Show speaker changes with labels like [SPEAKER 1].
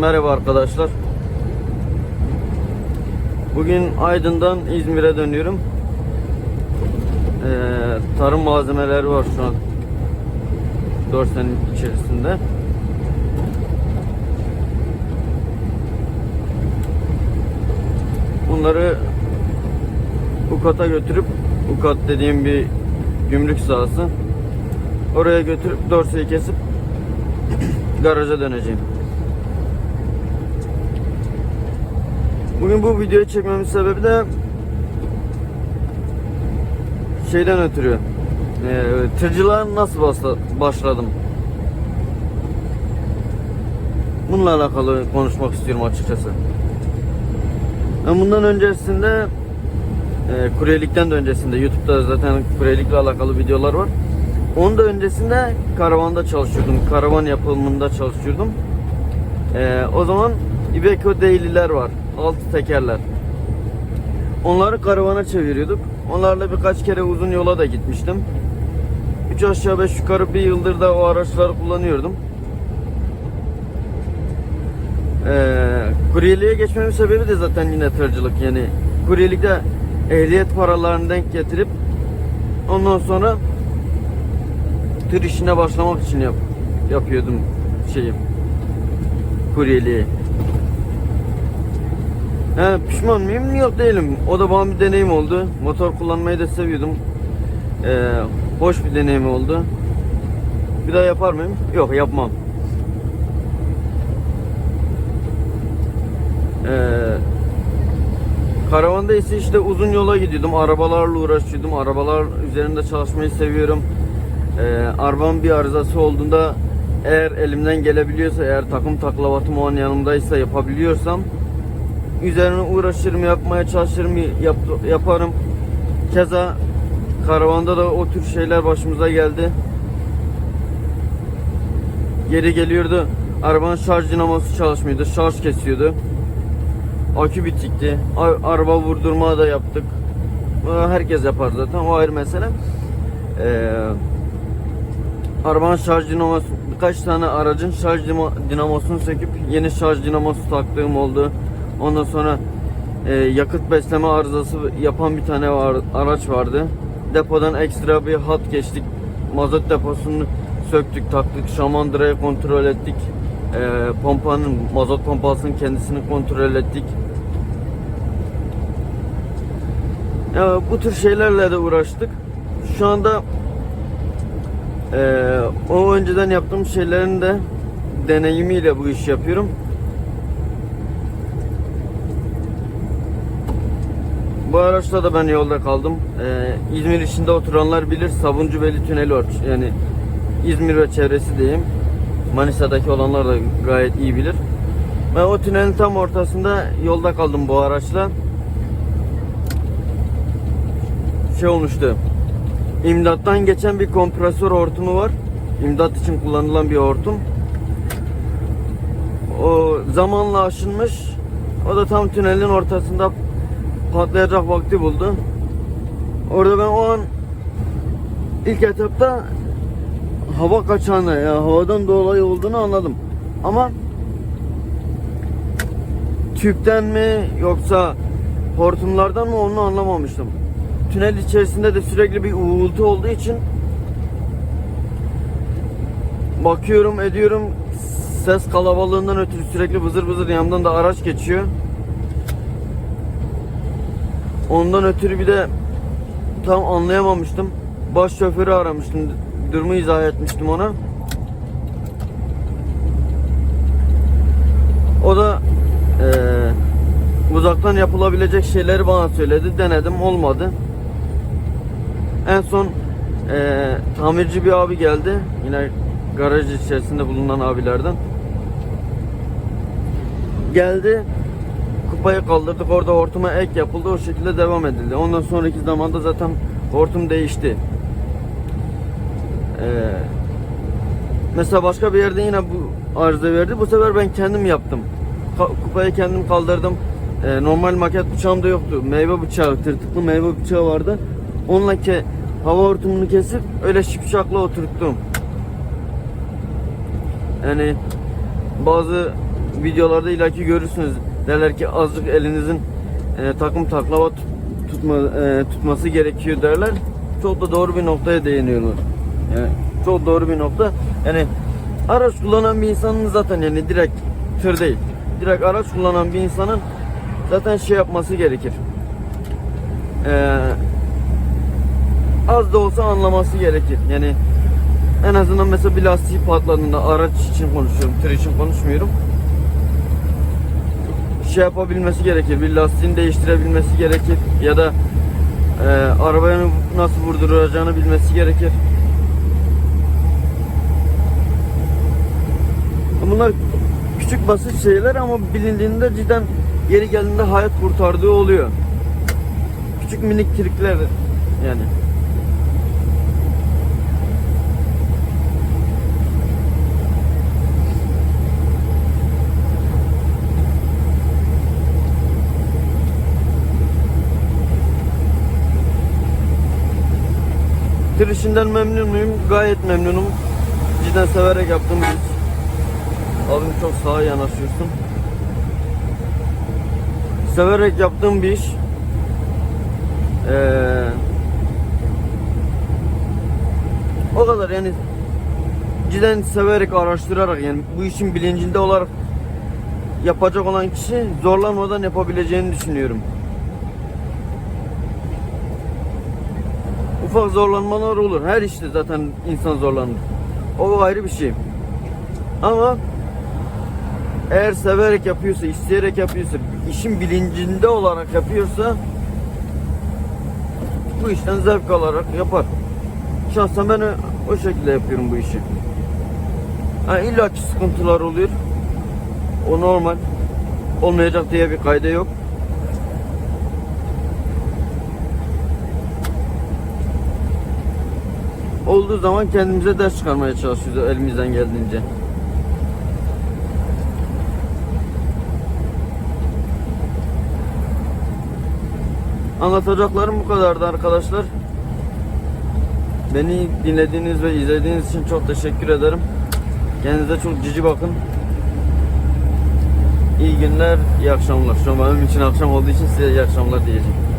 [SPEAKER 1] Merhaba arkadaşlar. Bugün Aydın'dan İzmir'e dönüyorum. Ee, tarım malzemeleri var şu an. Dorsen'in içerisinde. Bunları Ukat'a götürüp Ukat dediğim bir gümrük sahası. Oraya götürüp dorseyi kesip garaja döneceğim. Bugün bu videoyu çekmemin sebebi de şeyden ötürü. Ee, tırcılığa nasıl basla- başladım? Bununla alakalı konuşmak istiyorum açıkçası. Ben bundan öncesinde e, kuryelikten de öncesinde YouTube'da zaten kuryelikle alakalı videolar var. Onun da öncesinde karavanda çalışıyordum. Karavan yapımında çalışıyordum. E, o zaman Iveco Daily'ler var. Altı tekerler. Onları karavana çeviriyorduk. Onlarla birkaç kere uzun yola da gitmiştim. Üç aşağı beş yukarı bir yıldır da o araçları kullanıyordum. Ee, kuryeliğe geçmemin sebebi de zaten yine tırcılık yani kuryelikte ehliyet paralarını denk getirip ondan sonra tır işine başlamak için yap, yapıyordum şeyi kuryeliği. He, pişman mıyım? Yok değilim. O da bana bir deneyim oldu. Motor kullanmayı da seviyordum. Ee, hoş bir deneyim oldu. Bir daha yapar mıyım? Yok yapmam. Ee, karavanda ise işte uzun yola gidiyordum. Arabalarla uğraşıyordum. Arabalar üzerinde çalışmayı seviyorum. Ee, arabam bir arızası olduğunda eğer elimden gelebiliyorsa, eğer takım taklavatım o an yanımdaysa yapabiliyorsam üzerine uğraşırım, yapmaya çalışırım, yap, yaparım. Keza karavanda da o tür şeyler başımıza geldi. Geri geliyordu. Arabanın şarj dinamosu çalışmıyordu. Şarj kesiyordu. Akü bitikti. Araba vurdurma da yaptık. Bunu Herkes yapar zaten. O ayrı mesele. Ee, arabanın şarj dinamosu birkaç tane aracın şarj dinamosunu söküp yeni şarj dinamosu taktığım oldu. Ondan sonra e, yakıt besleme arızası yapan bir tane var, araç vardı. Depodan ekstra bir hat geçtik. Mazot deposunu söktük, taktık. Şamandırayı kontrol ettik. E, pompanın, mazot pompasının kendisini kontrol ettik. Ya, bu tür şeylerle de uğraştık. Şu anda e, o önceden yaptığım şeylerin de deneyimiyle bu işi yapıyorum. Bu araçla da ben yolda kaldım. Ee, İzmir içinde oturanlar bilir Sabuncubeli Tüneli var. Yani İzmir ve çevresi diyeyim. Manisa'daki olanlar da gayet iyi bilir. Ben o tünelin tam ortasında yolda kaldım bu araçla. Şey olmuştu. İmdattan geçen bir kompresör hortumu var. İmdat için kullanılan bir hortum. O zamanla aşınmış. O da tam tünelin ortasında patlayacak vakti buldu. Orada ben o an ilk etapta hava kaçağını ya havadan dolayı olduğunu anladım. Ama tüpten mi yoksa hortumlardan mı onu anlamamıştım. Tünel içerisinde de sürekli bir uğultu olduğu için bakıyorum ediyorum ses kalabalığından ötürü sürekli vızır vızır yanımdan da araç geçiyor. Ondan ötürü bir de tam anlayamamıştım. Baş şoförü aramıştım. Durumu izah etmiştim ona. O da eee, uzaktan yapılabilecek şeyleri bana söyledi. Denedim olmadı. En son eee, tamirci bir abi geldi. Yine garaj içerisinde bulunan abilerden. Geldi kupayı kaldırdık orada hortuma ek yapıldı o şekilde devam edildi. Ondan sonraki zamanda zaten hortum değişti. Ee, mesela başka bir yerde yine bu arıza verdi. Bu sefer ben kendim yaptım. Ka- kupayı kendim kaldırdım. Ee, normal maket bıçağım da yoktu. Meyve bıçağı, tırtıklı meyve bıçağı vardı. Onunla ke hava hortumunu kesip öyle şipşakla oturttum. Yani bazı videolarda illaki görürsünüz. Derler ki azıcık elinizin e, takım taklava tut- tutma, e, tutması gerekiyor derler. Çok da doğru bir noktaya değiniyorlar. Yani çok doğru bir nokta. Yani araç kullanan bir insanın zaten yani direkt tır değil. Direkt araç kullanan bir insanın zaten şey yapması gerekir. Eee az da olsa anlaması gerekir. Yani en azından mesela bir lastiği patladığında araç için konuşuyorum, tır için konuşmuyorum. Şey yapabilmesi gerekir, bir lastiğini değiştirebilmesi gerekir ya da e, arabaya nasıl vurduracağını bilmesi gerekir. Bunlar küçük basit şeyler ama bilindiğinde cidden geri geldiğinde hayat kurtardığı oluyor. Küçük minik trikler yani. Tır işinden memnun muyum? Gayet memnunum. Cidden severek yaptığım bir iş. Abim çok sağa yanaşıyorsun. Severek yaptığım bir iş. Ee, o kadar yani cidden severek araştırarak yani bu işin bilincinde olarak yapacak olan kişi zorlanmadan yapabileceğini düşünüyorum. Ufak zorlanmalar olur. Her işte zaten insan zorlanır. O ayrı bir şey. Ama eğer severek yapıyorsa, isteyerek yapıyorsa, işin bilincinde olarak yapıyorsa bu işten zevk alarak yapar. Şahsen ben o- şekilde yapıyorum bu işi. Ha, illa ki sıkıntılar oluyor. O normal. Olmayacak diye bir kayda yok. Olduğu zaman kendimize ders çıkarmaya çalışıyoruz elimizden geldiğince. Anlatacaklarım bu kadardı arkadaşlar. Beni dinlediğiniz ve izlediğiniz için çok teşekkür ederim. Kendinize çok cici bakın. İyi günler, iyi akşamlar. Şu an benim için akşam olduğu için size iyi akşamlar diyeceğim.